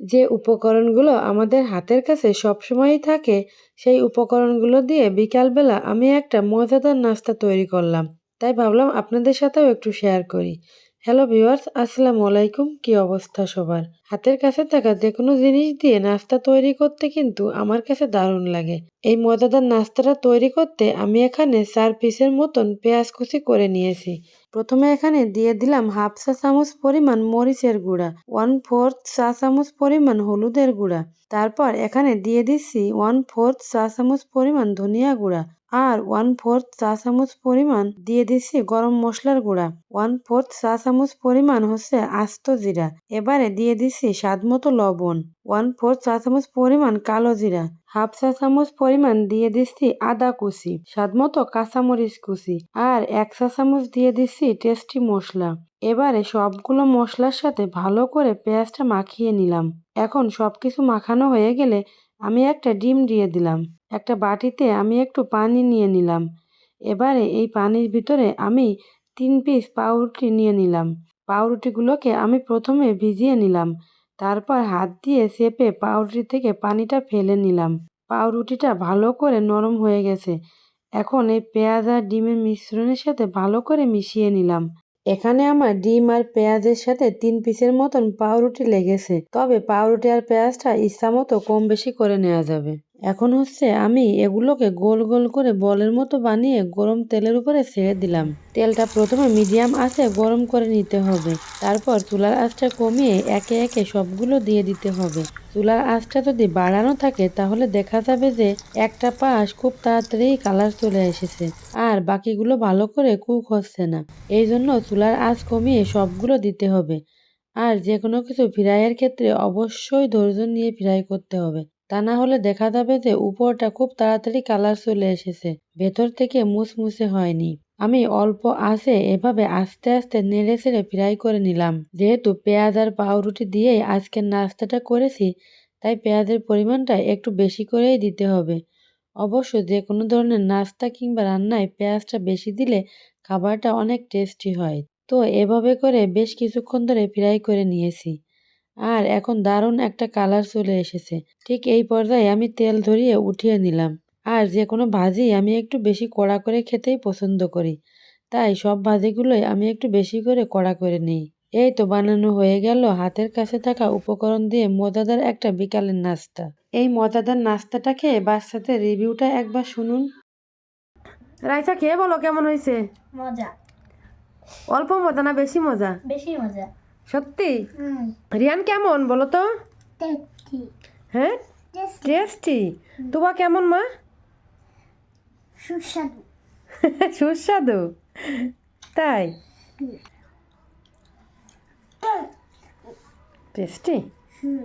যে উপকরণগুলো আমাদের হাতের কাছে সবসময়ই থাকে, সেই উপকরণগুলো দিয়ে বিকালবেলা আমি একটা মজাদার নাস্তা তৈরি করলাম। তাই ভাবলাম আপনাদের সাথেও একটু শেয়ার করি। হ্যালো ভিউয়ার্স, আসসালামু আলাইকুম। কি অবস্থা সবার? হাতের কাছে থাকা যে কোনো জিনিস দিয়ে নাস্তা তৈরি করতে কিন্তু আমার কাছে দারুণ লাগে। এই মজাদার নাস্তাটা তৈরি করতে আমি এখানে চার পিসের মতন পেঁয়াজ কুচি করে নিয়েছি। প্রথমে এখানে দিয়ে দিলাম হাফ চা চামচ পরিমাণ মরিচের গুঁড়া, ওয়ান ফোর্থ চা চামচ পরিমাণ হলুদের গুঁড়া। তারপর এখানে দিয়ে দিচ্ছি ওয়ান ফোর্থ চা চামচ পরিমাণ ধনিয়া গুঁড়া। আর ওয়ান ফোর্থ চা চামচ পরিমাণ দিয়ে দিচ্ছি গরম মশলার গুঁড়া। ওয়ান ফোর্থ চা চামচ পরিমাণ হচ্ছে আস্ত জিরা। এবারে দিয়ে দিচ্ছি স্বাদ মতো লবণ। ওয়ান ফোর্থ চা চামচ পরিমাণ কালো জিরা। হাফ চা চামচ পরিমাণ দিয়ে দিচ্ছি আদা কুচি, স্বাদ মতো কাঁচামরিচ কুচি আর এক চা চামচ দিয়ে দিচ্ছি টেস্টি মশলা। এবারে সবগুলো মশলার সাথে ভালো করে পেঁয়াজটা মাখিয়ে নিলাম। এখন সবকিছু মাখানো হয়ে গেলে আমি একটা ডিম দিয়ে দিলাম। একটা বাটিতে আমি একটু পানি নিয়ে নিলাম। এবারে এই পানির ভিতরে আমি তিন পিস পাউরুটি নিয়ে নিলাম। পাউরুটিগুলোকে আমি প্রথমে ভিজিয়ে নিলাম। তারপর হাত দিয়ে চেপে পাউরুটি থেকে পানিটা ফেলে নিলাম। পাউরুটিটা ভালো করে নরম হয়ে গেছে। এখন এই পেঁয়াজ আর ডিমের মিশ্রণের সাথে ভালো করে মিশিয়ে নিলাম। এখানে আমার ডিম আর পেঁয়াজের সাথে তিন পিসের মতন পাউরুটি লেগেছে। তবে পাউরুটি আর পেঁয়াজটা ইচ্ছা মতো কম বেশি করে নেওয়া যাবে। এখন হচ্ছে আমি এগুলোকে গোল গোল করে বলের মতো বানিয়ে গরম তেলের উপরে ছেড়ে দিলাম। তেলটা প্রথমে মিডিয়াম আঁচে গরম করে নিতে হবে। তারপর চুলার আঁচটা কমিয়ে একে একে সবগুলো দিয়ে দিতে হবে। চুলার আঁচটা যদি বাড়ানো থাকে, তাহলে দেখা যাবে যে একটা পাশ খুব তাড়াতাড়ি কালার চলে এসেছে আর বাকিগুলো ভালো করে কুক হচ্ছে না। এই জন্য চুলার আঁচ কমিয়ে সবগুলো দিতে হবে। আর যে কোনো কিছু ফ্রাইয়ের ক্ষেত্রে অবশ্যই ধৈর্য নিয়ে ফ্রাই করতে হবে। তা না হলে দেখা যাবে যে উপরটা খুব তাড়াতাড়ি কালার চলে এসেছে, ভেতর থেকে মুসমুসে হয়নি। আমি অল্প আঁচে এভাবে আস্তে আস্তে নেড়ে ছেড়ে ফ্রাই করে নিলাম। যেহেতু পেঁয়াজ আর পাউরুটি দিয়েই আজকের নাস্তাটা করেছি, তাই পেঁয়াজের পরিমাণটা একটু বেশি করেই দিতে হবে। অবশ্য যে কোনো ধরনের নাস্তা কিংবা রান্নায় পেঁয়াজটা বেশি দিলে খাবারটা অনেক টেস্টি হয়। তো এভাবে করে বেশ কিছুক্ষণ ধরে ফ্রাই করে নিয়েছি। আর এখন দারুণ একটা কালার চলে এসেছে। ঠিক এই পর্যায়ে আমি তেল ধরিয়ে উঠিয়ে নিলাম। আর যে কোনো ভাজি আমি একটু বেশি কড়া করে খেতেই পছন্দ করি। তাই সব ভাজিগুলোই আমি একটু বেশি করে কড়া করে নিই। এই তো বানানো হয়ে গেল হাতের কাছে থাকা উপকরণ দিয়ে মজাদার একটা বিকালের নাস্তা। এই মজাদার নাস্তাটা খেয়ে বাচ্চাদের রিভিউটা একবার শুনুন। রাইসা খেয়ে বলো কেমন হয়েছে? মজা। অল্প মজা না বেশি মজা? বেশি মজা। সত্যি? রিয়ান কেমন বলো তো? হ্যাঁ? টেস্টি তোবা কেমন মা? সুস্বাদু। সুস্বাদু। তাই? টেস্টি হুম।